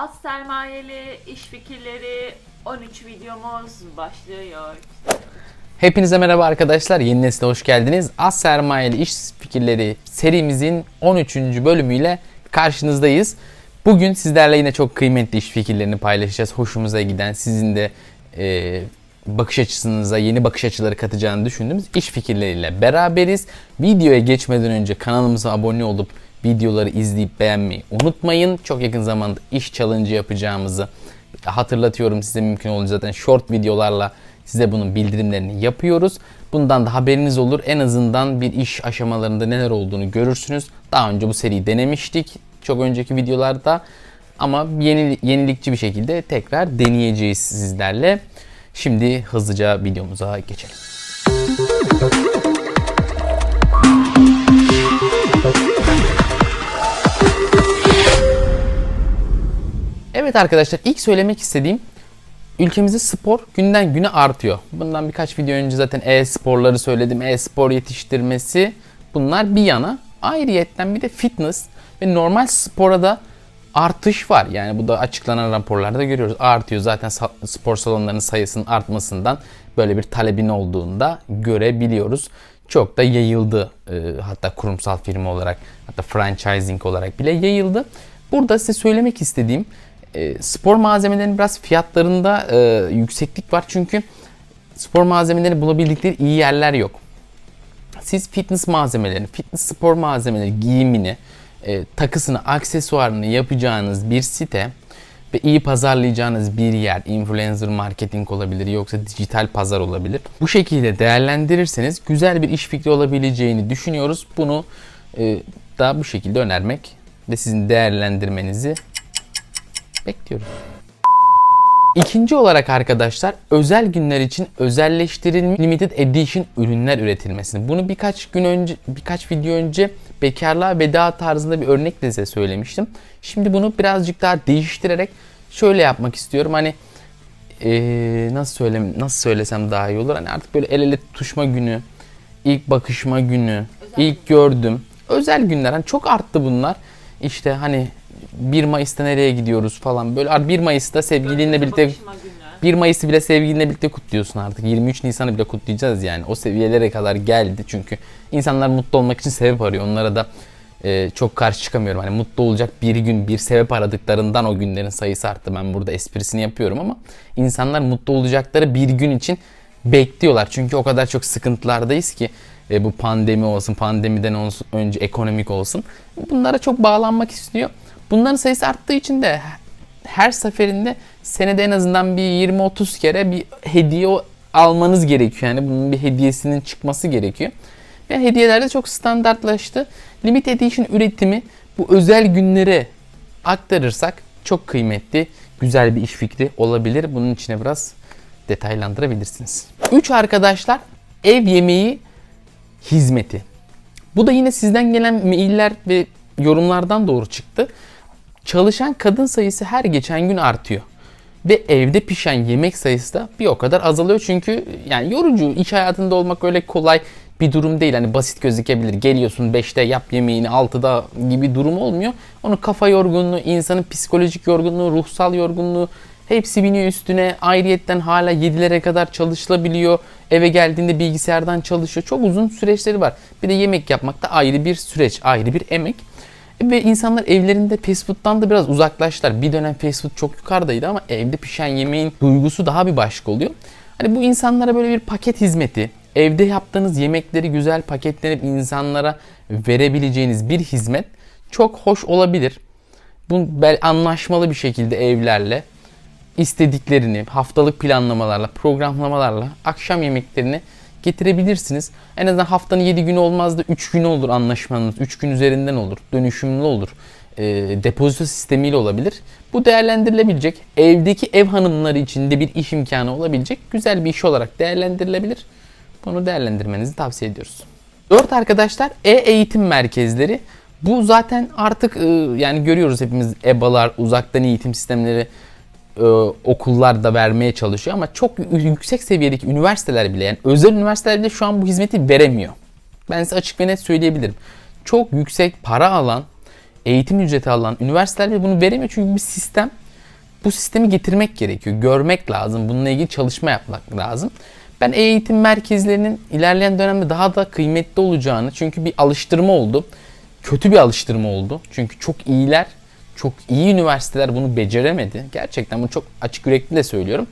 Az sermayeli iş fikirleri 13 videomuz başlıyor. Hepinize merhaba arkadaşlar. Yeni nesile hoş geldiniz. Az sermayeli iş fikirleri serimizin 13. bölümüyle karşınızdayız. Bugün sizlerle yine çok kıymetli iş fikirlerini paylaşacağız. Hoşumuza giden, sizin de e, bakış açısınıza yeni bakış açıları katacağını düşündüğümüz iş fikirleriyle beraberiz. Videoya geçmeden önce kanalımıza abone olup videoları izleyip beğenmeyi unutmayın. Çok yakın zamanda iş challenge yapacağımızı hatırlatıyorum size mümkün olunca zaten short videolarla size bunun bildirimlerini yapıyoruz. Bundan da haberiniz olur. En azından bir iş aşamalarında neler olduğunu görürsünüz. Daha önce bu seriyi denemiştik. Çok önceki videolarda ama yeni, yenilikçi bir şekilde tekrar deneyeceğiz sizlerle. Şimdi hızlıca videomuza geçelim. Evet arkadaşlar ilk söylemek istediğim ülkemizde spor günden güne artıyor. Bundan birkaç video önce zaten e-sporları söyledim. E-spor yetiştirmesi bunlar bir yana. Ayrıyetten bir de fitness ve normal spora da artış var. Yani bu da açıklanan raporlarda görüyoruz. Artıyor zaten spor salonlarının sayısının artmasından böyle bir talebin olduğunda görebiliyoruz. Çok da yayıldı. Ee, hatta kurumsal firma olarak hatta franchising olarak bile yayıldı. Burada size söylemek istediğim e, spor malzemelerinin biraz fiyatlarında e, yükseklik var. Çünkü spor malzemeleri bulabildikleri iyi yerler yok. Siz fitness malzemelerini, fitness spor malzemeleri giyimini, e, takısını, aksesuarını yapacağınız bir site ve iyi pazarlayacağınız bir yer, influencer marketing olabilir yoksa dijital pazar olabilir. Bu şekilde değerlendirirseniz güzel bir iş fikri olabileceğini düşünüyoruz. Bunu e, da bu şekilde önermek ve sizin değerlendirmenizi bekliyoruz. İkinci olarak arkadaşlar özel günler için özelleştirilmiş limited edition ürünler üretilmesini. Bunu birkaç gün önce birkaç video önce bekarlığa veda tarzında bir örnekle size söylemiştim. Şimdi bunu birazcık daha değiştirerek şöyle yapmak istiyorum. Hani eee, nasıl söylem nasıl söylesem daha iyi olur. Hani artık böyle el ele tutuşma günü, ilk bakışma günü, ilk gördüm. Özel günler hani çok arttı bunlar. İşte hani 1 Mayıs'ta nereye gidiyoruz falan böyle 1 Mayıs'ta sevgilinle birlikte Bakışma günü. 1 Mayıs'ı bile sevgilinle birlikte kutluyorsun artık. 23 Nisan'ı bile kutlayacağız yani. O seviyelere kadar geldi çünkü insanlar mutlu olmak için sebep arıyor. Onlara da e, çok karşı çıkamıyorum. Hani mutlu olacak bir gün bir sebep aradıklarından o günlerin sayısı arttı. Ben burada esprisini yapıyorum ama insanlar mutlu olacakları bir gün için bekliyorlar. Çünkü o kadar çok sıkıntılardayız ki e, bu pandemi olsun, pandemiden olsun, önce ekonomik olsun. Bunlara çok bağlanmak istiyor. Bunların sayısı arttığı için de her seferinde senede en azından bir 20-30 kere bir hediye almanız gerekiyor. Yani bunun bir hediyesinin çıkması gerekiyor. Ve hediyeler de çok standartlaştı. Limit Edition üretimi bu özel günlere aktarırsak çok kıymetli, güzel bir iş fikri olabilir. Bunun içine biraz detaylandırabilirsiniz. 3 arkadaşlar ev yemeği hizmeti. Bu da yine sizden gelen mailler ve yorumlardan doğru çıktı. Çalışan kadın sayısı her geçen gün artıyor. Ve evde pişen yemek sayısı da bir o kadar azalıyor. Çünkü yani yorucu, iş hayatında olmak öyle kolay bir durum değil. Hani basit gözükebilir. Geliyorsun 5'te yap yemeğini 6'da gibi durum olmuyor. Onun kafa yorgunluğu, insanın psikolojik yorgunluğu, ruhsal yorgunluğu hepsi biniyor üstüne. Ayrıyetten hala 7'lere kadar çalışılabiliyor. Eve geldiğinde bilgisayardan çalışıyor. Çok uzun süreçleri var. Bir de yemek yapmak da ayrı bir süreç, ayrı bir emek. Ve insanlar evlerinde fast food'dan da biraz uzaklaştılar. Bir dönem fast food çok yukarıdaydı ama evde pişen yemeğin duygusu daha bir başka oluyor. Hani bu insanlara böyle bir paket hizmeti, evde yaptığınız yemekleri güzel paketlenip insanlara verebileceğiniz bir hizmet çok hoş olabilir. Bu anlaşmalı bir şekilde evlerle istediklerini haftalık planlamalarla, programlamalarla akşam yemeklerini getirebilirsiniz. En azından haftanın 7 günü olmaz da 3 günü olur anlaşmanız. 3 gün üzerinden olur. Dönüşümlü olur. E, depozito sistemiyle olabilir. Bu değerlendirilebilecek. Evdeki ev hanımları için de bir iş imkanı olabilecek. Güzel bir iş olarak değerlendirilebilir. Bunu değerlendirmenizi tavsiye ediyoruz. 4 arkadaşlar e-eğitim merkezleri. Bu zaten artık e, yani görüyoruz hepimiz EBA'lar, uzaktan eğitim sistemleri e, okullar da vermeye çalışıyor ama çok yüksek seviyedeki üniversiteler bile yani özel üniversiteler bile şu an bu hizmeti veremiyor. Ben size açık ve net söyleyebilirim. Çok yüksek para alan, eğitim ücreti alan üniversiteler bile bunu veremiyor çünkü bir sistem bu sistemi getirmek gerekiyor. Görmek lazım. Bununla ilgili çalışma yapmak lazım. Ben eğitim merkezlerinin ilerleyen dönemde daha da kıymetli olacağını çünkü bir alıştırma oldu. Kötü bir alıştırma oldu. Çünkü çok iyiler, çok iyi üniversiteler bunu beceremedi. Gerçekten bunu çok açık yürekli de söylüyorum.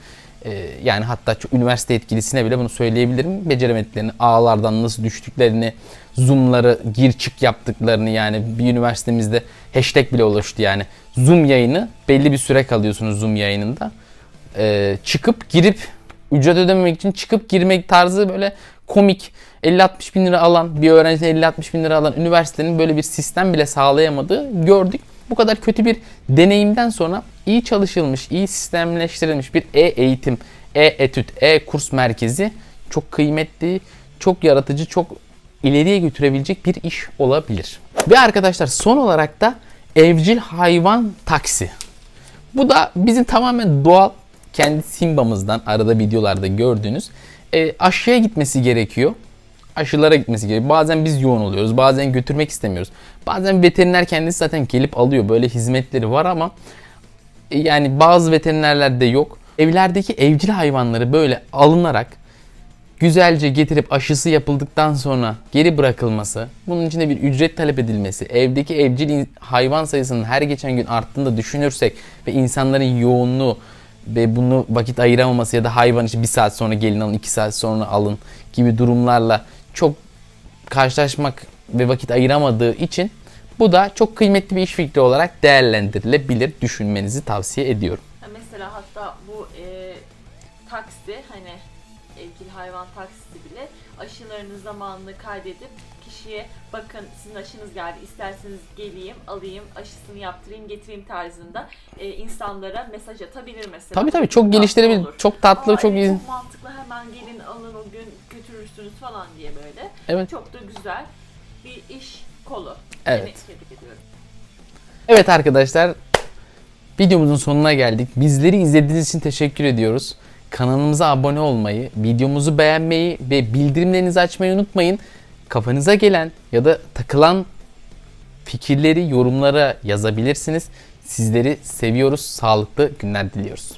Ee, yani hatta çok üniversite etkilisine bile bunu söyleyebilirim. Beceremediklerini, ağlardan nasıl düştüklerini, zoom'ları gir çık yaptıklarını yani bir üniversitemizde hashtag bile oluştu yani. Zoom yayını belli bir süre kalıyorsunuz Zoom yayınında. Ee, çıkıp girip ücret ödememek için çıkıp girmek tarzı böyle komik 50-60 bin lira alan bir öğrenci 50-60 bin lira alan üniversitenin böyle bir sistem bile sağlayamadığı gördük. Bu kadar kötü bir deneyimden sonra iyi çalışılmış, iyi sistemleştirilmiş bir e-eğitim, e-etüt, e-kurs merkezi çok kıymetli, çok yaratıcı, çok ileriye götürebilecek bir iş olabilir. Ve arkadaşlar son olarak da evcil hayvan taksi. Bu da bizim tamamen doğal kendi Simba'mızdan arada videolarda gördüğünüz e, aşıya gitmesi gerekiyor. Aşılara gitmesi gerekiyor. Bazen biz yoğun oluyoruz. Bazen götürmek istemiyoruz. Bazen veteriner kendisi zaten gelip alıyor. Böyle hizmetleri var ama e, yani bazı veterinerlerde yok. Evlerdeki evcil hayvanları böyle alınarak güzelce getirip aşısı yapıldıktan sonra geri bırakılması, bunun içinde bir ücret talep edilmesi, evdeki evcil hayvan sayısının her geçen gün arttığını da düşünürsek ve insanların yoğunluğu ve bunu vakit ayıramaması ya da hayvan için bir saat sonra gelin alın, iki saat sonra alın gibi durumlarla çok karşılaşmak ve vakit ayıramadığı için bu da çok kıymetli bir iş fikri olarak değerlendirilebilir. Düşünmenizi tavsiye ediyorum. Mesela hatta bu e, taksi hani evcil hayvan taksisi bile aşılarının zamanını kaydedip kişiye bakın sizin aşınız geldi isterseniz geleyim alayım aşısını yaptırayım getireyim tarzında e, insanlara mesaj atabilir mesela. Tabii tabii çok geliştirebilir. Çok tatlı, Aa, çok evet, iyi. Çok mantıklı hemen gelin götürürsünüz falan diye böyle. Evet. Çok da güzel bir iş kolu. Evet. Evet arkadaşlar videomuzun sonuna geldik. Bizleri izlediğiniz için teşekkür ediyoruz. Kanalımıza abone olmayı, videomuzu beğenmeyi ve bildirimlerinizi açmayı unutmayın. Kafanıza gelen ya da takılan fikirleri yorumlara yazabilirsiniz. Sizleri seviyoruz. Sağlıklı günler diliyoruz.